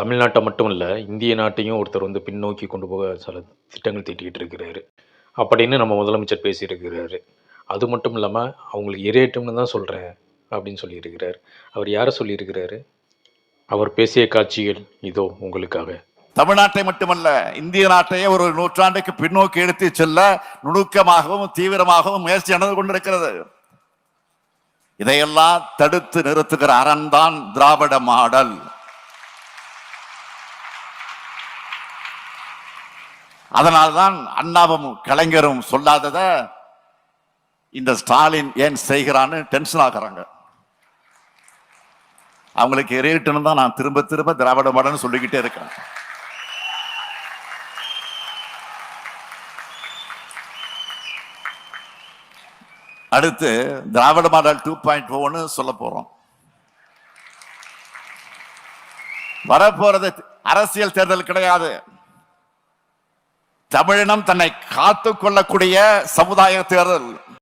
தமிழ்நாட்டை மட்டும் இல்லை இந்திய நாட்டையும் ஒருத்தர் வந்து பின்னோக்கி கொண்டு போக சில திட்டங்கள் தீட்டிக்கிட்டு இருக்கிறாரு. அப்படின்னு நம்ம முதலமைச்சர் பேசியிருக்கிறாரு. அது மட்டும் இல்லாமல் அவங்களுக்கு எரியட்டும்னு தான் சொல்கிறேன் அப்படின்னு சொல்லியிருக்கிறார். அவர் யாரை சொல்லியிருக்கிறாரு? அவர் பேசிய காட்சிகள் இதோ உங்களுக்காக. தமிழ்நாட்டை மட்டுமல்ல இந்திய நாட்டையே ஒரு நூற்றாண்டுக்கு பின்னோக்கி எடுத்து செல்ல நுணுக்கமாகவும் தீவிரமாகவும் முயற்சி நடந்து கொண்டிருக்கிறது. இதையெல்லாம் தடுத்து நிறுத்துகிற அறம்தான் திராவிட மாடல். அதனால்தான் அண்ணாவும் கலைஞரும் சொல்லாதத இந்த ஸ்டாலின் ஏன் செய்கிறான்னு டென்ஷன் ஆகிறாங்க. அவங்களுக்கு எரியட்டுன்னு தான் நான் திரும்ப திரும்ப திராவிட மாடல்னு சொல்லிக்கிட்டே இருக்கேன். அடுத்து திராவிட மாடல் டூ பாயிண்ட் ஒன்னு சொல்ல போறோம். வரப்போறது அரசியல் தேர்தல் கிடையாது. தமிழினம் தன்னை காத்துக் கொள்ளக்கூடிய சமுதாய தேர்தல்.